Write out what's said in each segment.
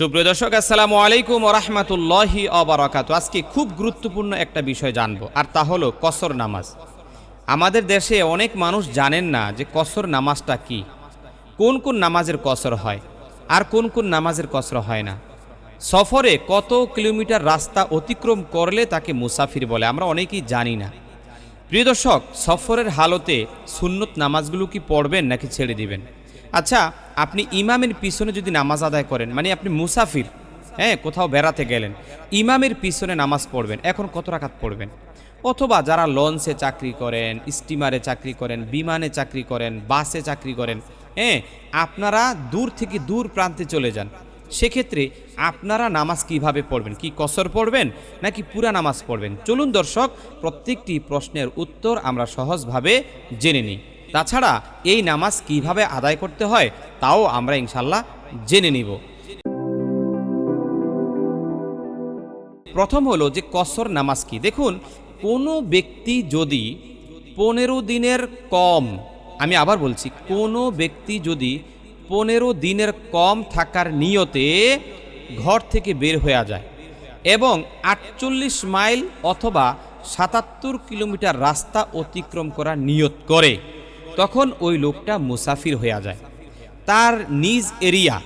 সুপ্রিয় দর্শক, আসসালামু আলাইকুম রহমতুল্লাহি অবরাকাত আজকে খুব গুরুত্বপূর্ণ একটা বিষয় জানব, আর তা হলো কসর নামাজ। আমাদের দেশে অনেক মানুষ জানেন না যে কসর নামাজটা কি, কোন কোন নামাজের কসর হয়, আর কোন কোন নামাজের কসর হয় না। সফরে কত কিলোমিটার রাস্তা অতিক্রম করলে তাকে মুসাফির বলে, আমরা অনেকেই জানি না। প্রিয় দর্শক, সফরের হালতে সুন্নত নামাজগুলো কি পড়বেন নাকি ছেড়ে দিবেন? আচ্ছা আপনি ইমামের পিছনে যদি নামাজ আদায় করেন মানে আপনি মুসাফির হ্যাঁ কোথাও বেড়াতে গেলেন, ইমামের পিছনে নামাজ পড়বেন, এখন কত রাকাত পড়বেন? অথবা যারা লঞ্চে চাকরি করেন, স্টিমারে চাকরি করেন, বিমানে চাকরি করেন, বাসে চাকরি করেন হ্যাঁ আপনারা দূর থেকে দূর প্রান্তে চলে যান, সেক্ষেত্রে আপনারা নামাজ কীভাবে পড়বেন? কি কসর পড়বেন, নাকি পুরা নামাজ পড়বেন? চলুন দর্শক, প্রত্যেকটি প্রশ্নের উত্তর আমরা সহজভাবে জেনে নিই। তাছাড়া এই নামাজ কীভাবে আদায় করতে হয়, তাও আমরা ইনশাল্লাহ জেনে নিব। প্রথম হলো যে কসর নামাজ কি? দেখুন, কোনো ব্যক্তি যদি পনেরো দিনের কম, আমি আবার বলছি, কোনো ব্যক্তি যদি পনেরো দিনের কম থাকার নিয়তে ঘর থেকে বের হয়ে যায় এবং আটচল্লিশ মাইল অথবা সাতাত্তর কিলোমিটার রাস্তা অতিক্রম করার নিয়ত করে তখন ওই লোকটা মুসাফির হয়ে যায়। তার নিজ এরিয়া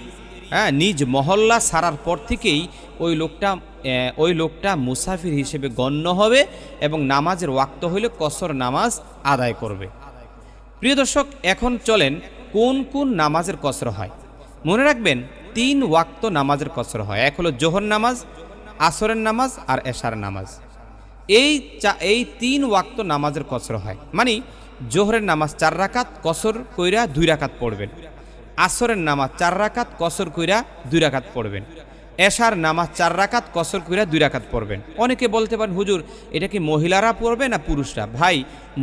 হ্যাঁ নিজ মহল্লা সারার পর থেকেই ওই লোকটা ওই লোকটা মুসাফির হিসেবে গণ্য হবে এবং নামাজের ওয়াক্ত হইলে কসর নামাজ আদায় করবে। প্রিয় দর্শক, এখন চলেন কোন কোন নামাজের কসর হয়। মনে রাখবেন, তিন ওয়াক্ত নামাজের কসর হয়। এক হলো জোহর নামাজ, আসরের নামাজ আর এশার নামাজ। এই চা, এই তিন ওয়াক্ত নামাজের কসর হয়। মানে জোহরের নামাজ চার রাকাত, কসর কইরা দুই রাকাত পড়বেন। আসরের নামাজ চার রাকাত, কসর কইরা দুই রাকাত পড়বেন। এশার নামাজ চার রাকাত, কসর কইরা দুই রাকাত পড়বেন। অনেকে বলতে পারেন, হুজুর, এটা কি মহিলারা পড়বে না পুরুষরা? ভাই,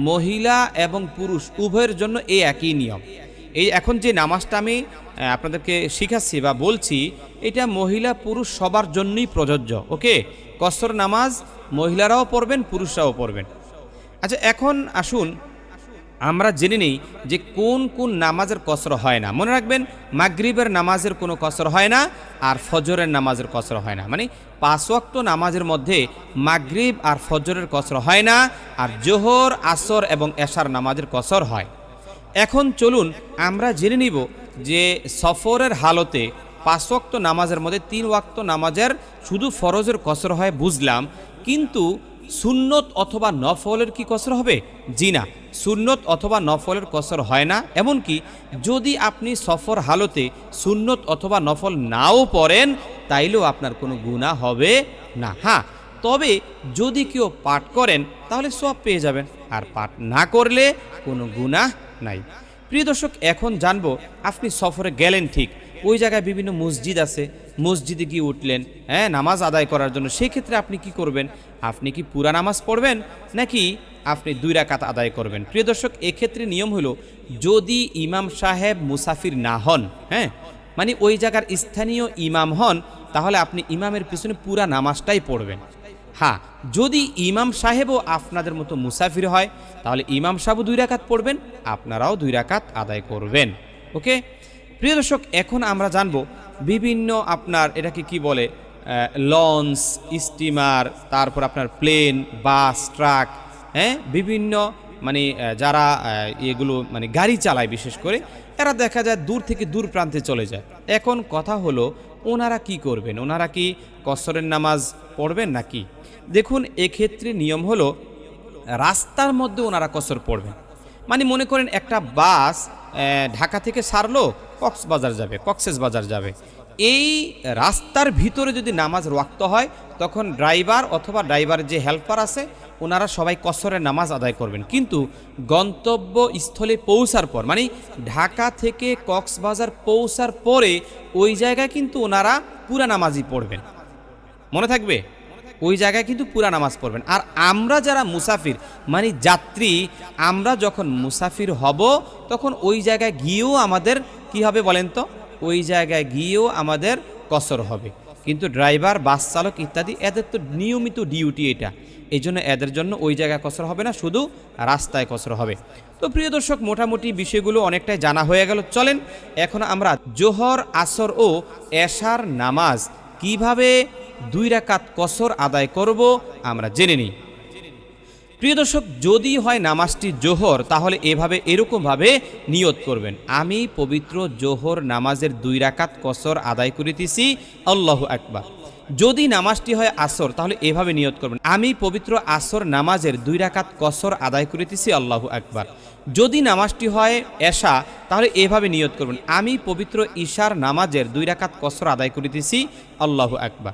মহিলা এবং পুরুষ উভয়ের জন্য এই একই নিয়ম। এই এখন যে নামাজটা আমি আপনাদেরকে শিখাচ্ছি বা বলছি, এটা মহিলা পুরুষ সবার জন্যই প্রযোজ্য, ওকে? কসর নামাজ মহিলারাও পড়বেন, পুরুষরাও পড়বেন। আচ্ছা এখন আসুন আমরা জেনে নিই যে কোন কোন নামাজের কসর হয় না। মনে রাখবেন, মাগরিবের নামাজের কোনো কসর হয় না আর ফজরের নামাজের কসর হয় না। মানে পাঁচ নামাজের মধ্যে মাগরিব আর ফজরের কসর হয় না আর জোহর, আসর এবং এশার নামাজের কসর হয়। এখন চলুন আমরা জেনে নিব যে সফরের হালতে পাঁচ নামাজের মধ্যে তিন ওয়াক্ত নামাজের শুধু ফরজের কসর হয় বুঝলাম, কিন্তু সুন্নত অথবা নফলের কি কসর হবে? জি না, সুন্নত অথবা নফলের কসর হয় না। এমনকি যদি আপনি সফর হালতে সুন্নত অথবা নফল নাও পড়েন, তাইলেও আপনার কোনো গুণা হবে না। হ্যাঁ তবে যদি কেউ পাঠ করেন, তাহলে সব পেয়ে যাবেন। আর পাঠ না করলে কোনো গুনাহ নাই। প্রিয় দর্শক, এখন জানব আপনি সফরে গেলেন ঠিক ওই জায়গায় বিভিন্ন মসজিদ আছে। মসজিদে গিয়ে উঠলেন হ্যাঁ নামাজ আদায় করার জন্য। সেই ক্ষেত্রে আপনি কি করবেন? আপনি কি পুরা নামাজ পড়বেন, নাকি আপনি দুই রাকাত আদায় করবেন? প্রিয় দর্শক, এক্ষেত্রে নিয়ম হলো, যদি ইমাম সাহেব মুসাফির না হন হ্যাঁ মানে ওই জায়গার স্থানীয় ইমাম হন, তাহলে আপনি ইমামের পিছনে পুরা নামাজটাই পড়বেন। হ্যাঁ যদি ইমাম সাহেবও আপনাদের মতো মুসাফির হয়, তাহলে ইমাম সাহেবও দুই রাকাত পড়বেন, আপনারাও দুই রাকাত আদায় করবেন। ওকে? প্রিয় দর্শক, এখন আমরা জানব বিভিন্ন আপনার, এটাকে কি বলে লঞ্চ স্টিমার তারপর আপনার প্লেন বাস ট্রাক হ্যাঁ? বিভিন্ন মানে যারা এগুলো মানে গাড়ি চালায় বিশেষ করে, এরা দেখা যায় দূর থেকে দূর প্রান্তে চলে যায়। এখন কথা হলো, ওনারা কি করবেন? ওনারা কি কসরের নামাজ পড়বেন নাকি? দেখুন, এক্ষেত্রে নিয়ম হলো, রাস্তার মধ্যে ওনারা কসর পড়বেন। মানে মনে করেন একটা বাস ঢাকা থেকে সারলো, কক্সবাজার যাবে, কক্সেস বাজার যাবে। এই রাস্তার ভিতরে যদি নামাজ ওয়াক্ত হয়, তখন ড্রাইভার অথবা ড্রাইভারের যে হেল্পার আছে, ওনারা সবাই কসরের নামাজ আদায় করবেন। কিন্তু গন্তব্য স্থলে পৌঁছার পর মানে ঢাকা থেকে কক্সবাজার পৌঁছার পরে, ওই জায়গায় কিন্তু ওনারা পুরা নামাজই পড়বেন। মনে থাকবে? ওই জায়গায় কিন্তু পুরা নামাজ পড়বেন। আর আমরা যারা মুসাফির মানে যাত্রী, আমরা যখন মুসাফির হব, তখন ওই জায়গায় গিয়েও আমাদের কি হবে বলেন তো? ওই জায়গায় গিয়েও আমাদের কসর হবে। কিন্তু ড্রাইভার, বাস চালক ইত্যাদি, এদের তো নিয়মিত ডিউটি এটা। এই জন্য এদের জন্য ওই জায়গায় কসর হবে না, শুধু রাস্তায় কসর হবে। তো প্রিয় দর্শক, মোটামুটি বিষয়গুলো অনেকটাই জানা হয়ে গেল। চলেন, এখন আমরা জোহর, আসর ও এশার নামাজ কীভাবে দুই রাকাত কসর আদায় করব, আমরা জেনে নিই। প্রিয় দর্শক, যদি হয় নামাজটি জোহর, তাহলে এভাবে এরকমভাবে নিয়ত করবেন। আমি পবিত্র জোহর নামাজের দুই রাকাত কসর আদায় করিতেছি, আল্লাহ আকবার। যদি নামাজটি হয় আসর, তাহলে এভাবে নিয়ত করবেন। আমি পবিত্র আসর নামাজের দুই রাকাত কসর আদায় করিতেছি, আল্লাহ আকবার। যদি নামাজটি হয় এশা, তাহলে এভাবে নিয়ত করবেন। আমি পবিত্র ঈশার নামাজের দুই রাকাত কসর আদায় করিতেছি, আল্লাহ আকবার।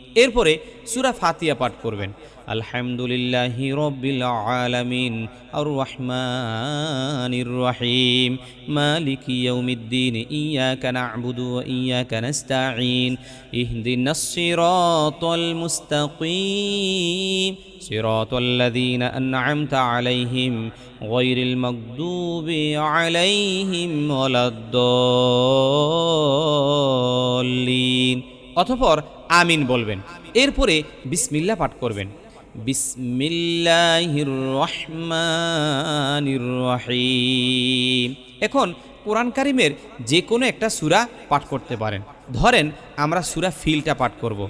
এরপরে সুরা ফাতিয়া পাঠ করবেন। আলহামদুলিল্লাহি রব্বিল আলামিন আর রহমানির রহিম, মালিকি ইয়াউমিদ্দিন, ইয়াকা না'বুদু ওয়া ইয়াকা নাস্তাঈন, ইহদিনাস সিরাতাল মুস্তাকিম, সিরাতাল লাযীনা আন'আমতা আলাইহিম গায়রিল মাগদুবি আলাইহিম ওয়ালাদ-দাল্লিন। অতঃপর আমিন বলবেন। এরপরে বিসমিল্লা পাঠ করবেন। বিসমিল্লাহির এখন কোরআন কারিমের যে কোনো একটা সুরা পাঠ করতে পারেন। ধরেন আমরা সুরা ফিলটা পাঠ করব।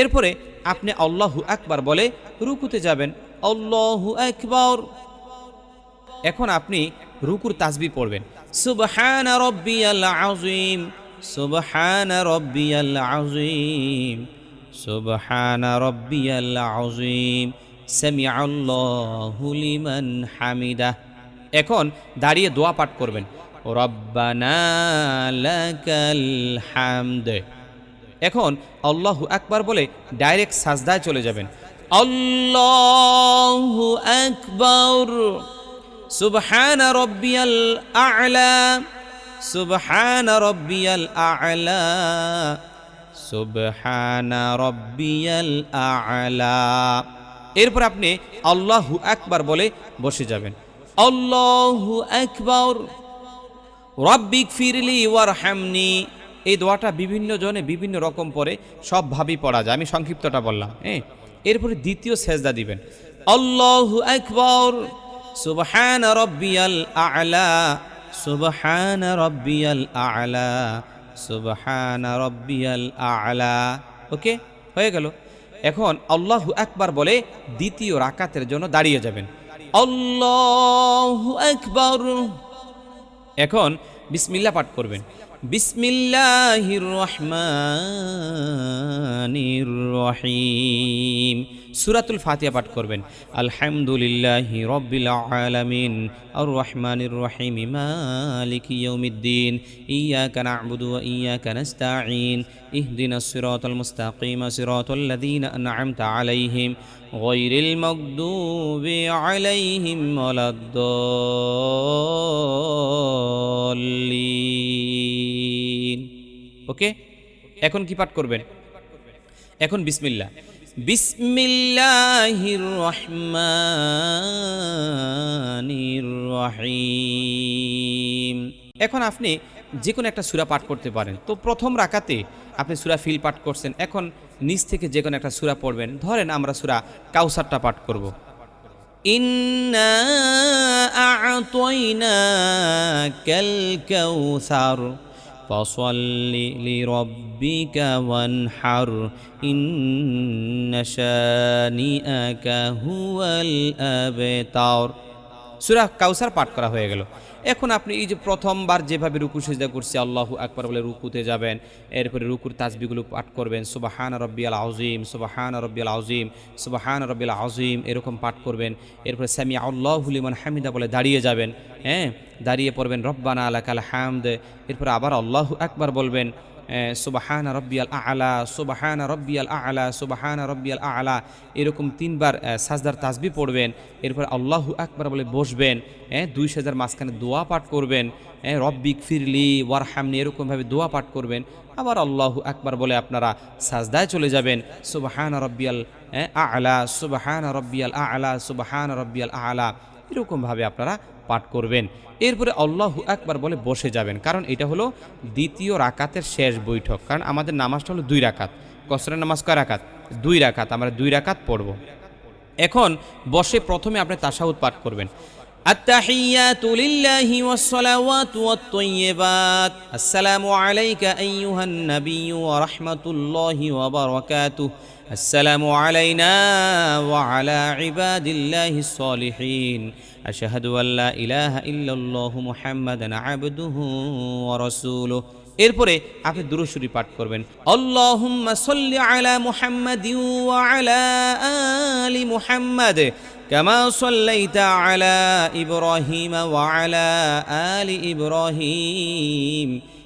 এরপরে আপনি আল্লাহু আকবার বলে রুকুতে যাবেন। আল্লাহু আকবার। এখন আপনি রুকুর তাসবি পড়বেন। সুবহান রব্বিয়াল আযীম। সুবহান রব্বিয়াল আযীম। সুবহান রব্বিয়াল আযীম। সামিআল্লাহু লিমান হামিদা। এখন দাঁড়িয়ে দোয়া পাঠ করবেন। রব্বানা লাকাল হামদ। এখন আল্লাহু আকবার বলে ডাইরেক্ট সাজদায় চলে যাবেন। আল্লাহু আকবার। সুবহান রব্বিয়াল আ'লা। সুবহান রব্বিয়াল আ'লা। সুবহান রব্বিয়াল আ'লা। এরপর আপনি আল্লাহু আকবার বলে বসে যাবেন। আল্লাহু আকবার। রব্বিক ফিরলি ওয়ারহামনি। এই দোয়াটা বিভিন্ন জনে বিভিন্ন রকম পরে সবভাবেই পড়া যায়। আমি সংক্ষিপ্তটা বললাম হ্যাঁ এরপরে দ্বিতীয় সেজদা দিবেন। আল্লাহু আকবার, সুবহান রব্বিয়াল আ'লা, সুবহান রব্বিয়াল আ'লা, সুবহান রব্বিয়াল আ'লা। ওকে? হয়ে গেল। এখন আল্লাহু আকবার বলে দ্বিতীয় রাকাতের জন্য দাঁড়িয়ে যাবেন। আল্লাহু আকবার। এখন বিসমিল্লাহ পাঠ করবেন। বিসমিল্লাহির রহমানির রহিম। সূরাতুল ফাতিহা পাঠ করবেন। আলহামদুলিল্লাহি রব্বিল আলামিন। আর রহমানির রহিম। মালিকি ইয়াউমিদ্দিন। ইয়াকা না'বুদু ওয়া ইয়াকা নাস্তাঈন। ইহদিনাস সিরাতাল মুস্তাকিম সিরাতাল লাযীনা আন'আমতা আলাইহিম গায়রিল মাগদুবি আলাইহিম ওয়ালাদ-দাল্লিন। ওকে? এখন কি পাঠ করবেন? এখন বিসমিল্লাহ। বিসমিল্লাহির এখন আপনি যে কোনো একটা সুরা পাঠ করতে পারেন। তো প্রথম রাকাতে আপনি সূরা ফিল পাঠ করছেন। এখন নিচ থেকে যে কোনো একটা সুরা পড়বেন। ধরেন আমরা সুরা কাউসারটা পাঠ করব। ইন্না আ'তাইনাকাল কাউসার فصل لربك وانحر إن شانئك هو الأبتر সুরা কাউসার পাঠ করা হয়ে গেল এখন আপনি এই যে প্রথমবার যেভাবে রুকু সেজদা করছে, আল্লাহ একবার বলে রুকুতে যাবেন, এরপরে রুকুর তাজবিগুলো পাঠ করবেন, সুবাহান রব্বিয়াল আউজিম সুবাহান রব্বিয়াল আউজিম সুবাহান রব্বিয়াল আজিম এরকম পাঠ করবেন, এরপরে স্যামি আল্লাহ হুলিমান হামিদা বলে দাঁড়িয়ে যাবেন হ্যাঁ দাঁড়িয়ে পড়বেন, রব্বানা আলাকাল হামদ, এরপরে আবার আল্লাহ একবার বলবেন সুবাহানা রব্বিয়াল আলা, সুবাহানা রব্বিয়াল আলা, সুবাহানা রব্বিয়াল আলা, এরকম তিনবার সাজদার তাজবি পড়বেন, এরপর আল্লাহু আকবার বলে বসবেন হ্যাঁ দুই সাজার মাঝখানে দোয়া পাঠ করবেন হ্যাঁ রব্বিক ফিরলি ওয়ারহামনি, এরকমভাবে দোয়া পাঠ করবেন, আবার আল্লাহু আকবার বলে আপনারা সাজদায় চলে যাবেন, সুবাহানা রব্বিয়াল আলা, সুবাহানা রব্বিয়াল আলা, সুবাহানা রব্বিয়াল আলা, এরকমভাবে আপনারা পাঠ করবেন এরপরে আল্লাহু আকবার বলে বসে যাবেন কারণ এটা হলো দ্বিতীয় রাকাতের শেষ বৈঠক কারণ আমাদের নামাজটা হলো দুই রাকাত কসরের নামাজ কয় রাকাত দুই রাকাত আমরা দুই রাকাত পড়ব এখন বসে প্রথমে আপনি তাশাহুদ পাঠ করবেন التحيات لله والصلوات والطيبات السلام عليك أيها النبي ورحمة الله وبركاته السلام علينا وعلى عباد الله الصالحين أشهد أن لا إله إلا الله محمدا عبده ورسوله এরপরে আপনি দুরুশরী পাঠ করবেন আল্লাহুম্মা সাল্লি আলা মুহাম্মাদিন ওয়া আলা আলি মুহাম্মাদ কামা সাল্লাইতা আলা ইব্রাহিম ওয়া আলা আলি ইব্রাহিম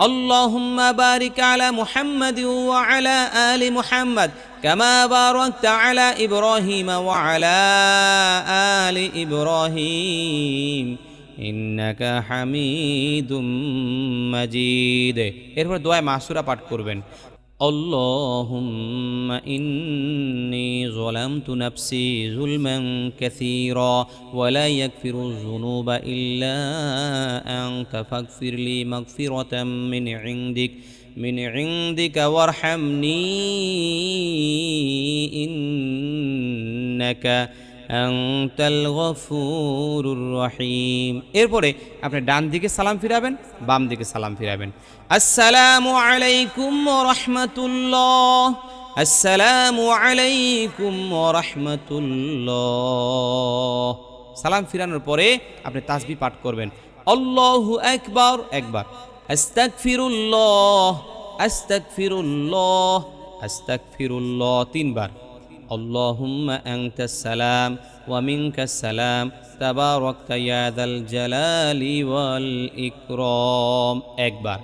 اللهم بارك على محمد وعلى آل محمد كما باركت على إبراهيم وعلى آل إبراهيم إنك حميد مجيد এরপর দোয়া মাসুরা পাঠ করবেন اللهم إني ظلمت نفسي ظلما كثيرا ولا يكفر الذنوب إلا أنت فاغفر لي مغفرة من عندك من عندك وارحمني إنك রহিম এরপরে আপনি ডান দিকে সালাম ফিরাবেন, বাম দিকে সালাম ফিরাবেন। আসসালামু আলাইকুম রাহমাতুল্লাহ। আসসালামু আলাইকুম রাহমাতুল্লাহ। সালাম ফিরানোর পরে আপনি তাসবি পাঠ করবেন। আল্লাহু আকবার, একবার। আস্তাগফিরুল্লাহ আস্তাগফিরুল্লাহ আস্তাগফিরুল্লাহ, তিনবার। اللهم أنت السلام ومنك السلام تباركت يا ذا الجلال والإكرام একবার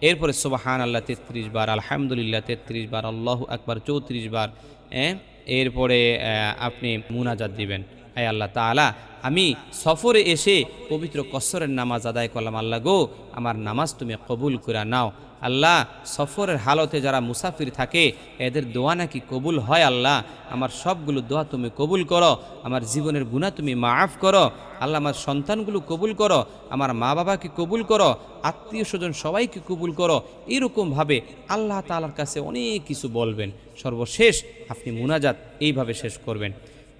এরপরে সুবাহান আল্লাহ তেত্রিশ বার আলহামদুলিল্লাহ তেত্রিশ বার আল্লাহ আকবার চৌত্রিশ বার হ্যাঁ এরপরে আহ, আপনি মুনাজাত দিবেন আয় আল্লাহ তাআলা, আমি সফরে এসে পবিত্র কসরের নামাজ আদায় করলাম। আল্লাহ গো, আমার নামাজ তুমি কবুল করে নাও। আল্লাহ, সফরের হালতে যারা মুসাফির থাকে, এদের দোয়া নাকি কবুল হয় আল্লাহ? আমার সবগুলো দোয়া তুমি কবুল করো। আমার জীবনের গুণা তুমি মাফ করো। আল্লাহ, আমার সন্তানগুলো কবুল করো। আমার মা বাবাকে কবুল করো। আত্মীয় স্বজন সবাইকে কবুল করো। এরকমভাবে আল্লাহ তাআলার কাছে অনেক কিছু বলবেন। সর্বশেষ আপনি মুনাজাত এইভাবে শেষ করবেন।